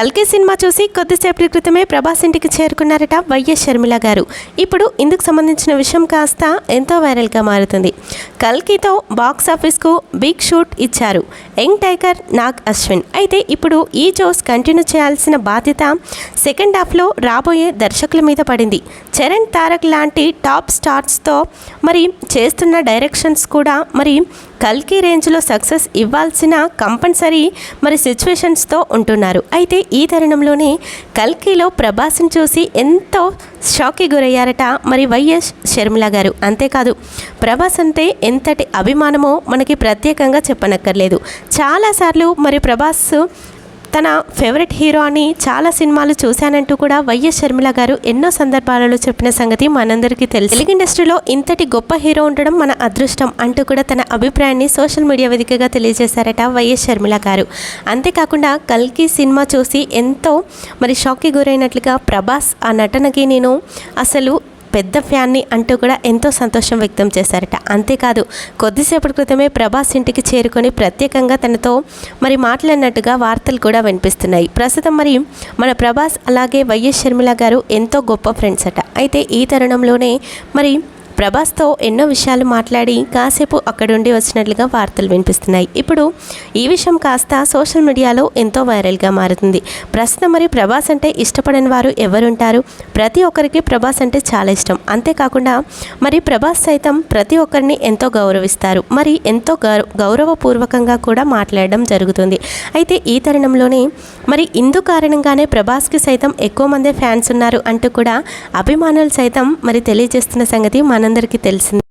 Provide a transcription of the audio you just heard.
కల్కి సినిమా చూసి కొద్దిసేపటి క్రితమే ప్రభాస్ ఇంటికి చేరుకున్నారట వైఎస్ షర్మిల గారు. ఇప్పుడు ఇందుకు సంబంధించిన విషయం కాస్త ఎంతో వైరల్గా మారుతుంది. కల్కితో బాక్స్ ఆఫీస్కు బిగ్ షూట్ ఇచ్చారు. Young tiger Nag Ashwin. అయితే ఇప్పుడు ఈ జోస్ కంటిన్యూ చేయాల్సిన బాధ్యత సెకండ్ హాఫ్లో రాబోయే దర్శకుల మీద పడింది. చరణ్ తారక్ లాంటి టాప్ స్టార్స్తో మరి చేస్తున్న డైరెక్షన్స్ కూడా మరి కల్కి రేంజ్లో సక్సెస్ ఇవ్వాల్సిన కంపల్సరీ మరి సిచ్యువేషన్స్తో ఉంటున్నారు. అయితే ఈ తరుణంలోనే కల్కిలో ప్రభాస్ని చూసి ఎంతో షాక్కి గురయ్యారట మరి వైఎస్ షర్మిల గారు. అంతేకాదు ప్రభాస్ అంటే ఎంతటి అభిమానమో మనకి ప్రత్యేకంగా చెప్పనక్కర్లేదు. చాలాసార్లు మరి ప్రభాస్ తన ఫేవరెట్ హీరో అని చాలా సినిమాలు చూశానంటూ కూడా వైఎస్ షర్మిల గారు ఎన్నో సందర్భాలలో చెప్పిన సంగతి మనందరికీ తెలుసు. తెలుగు ఇండస్ట్రీలో ఇంతటి గొప్ప హీరో ఉండడం మన అదృష్టం అంటూ కూడా తన అభిప్రాయాన్ని సోషల్ మీడియా వేదికగా తెలియజేశారట వైఎస్ షర్మిల గారు. అంతేకాకుండా కల్కి సినిమా చూసి ఎంతో మరి షాక్కి గురైనట్లుగా ప్రభాస్ ఆ నటనకి నేను అసలు పెద్ద ఫ్యాన్ని అంటూ కూడా ఎంతో సంతోషం వ్యక్తం చేశారట. అంతేకాదు కొద్దిసేపటి క్రితమే ప్రభాస్ ఇంటికి చేరుకొని ప్రత్యేకంగా తనతో మరి మాట్లాడినట్టుగా వార్తలు కూడా వినిపిస్తున్నాయి. ప్రస్తుతం మరి మన ప్రభాస్ అలాగే వైఎస్ షర్మిల గారు ఎంతో గొప్ప ఫ్రెండ్స్ అట. అయితే ఈ తరుణంలోనే మరి ప్రభాస్తో ఎన్నో విషయాలు మాట్లాడి కాసేపు అక్కడుండి వచ్చినట్లుగా వార్తలు వినిపిస్తున్నాయి. ఇప్పుడు ఈ విషయం కాస్త సోషల్ మీడియాలో ఎంతో వైరల్గా మారుతుంది. ప్రస్తుతం మరి ప్రభాస్ అంటే ఇష్టపడని వారు ఎవరుంటారు? ప్రతి ఒక్కరికి ప్రభాస్ అంటే చాలా ఇష్టం. అంతేకాకుండా మరి ప్రభాస్ సైతం ప్రతి ఒక్కరిని ఎంతో గౌరవిస్తారు. మరి ఎంతో గౌరవ గౌరవపూర్వకంగా కూడా మాట్లాడడం జరుగుతుంది. అయితే ఈ తరుణంలోనే మరి ఇందు కారణంగానే ప్రభాస్కి సైతం ఎక్కువ మంది ఫ్యాన్స్ ఉన్నారు అంటూ కూడా అభిమానులు సైతం మరి తెలియజేస్తున్న సంగతి మనందరికీ తెలిసింది.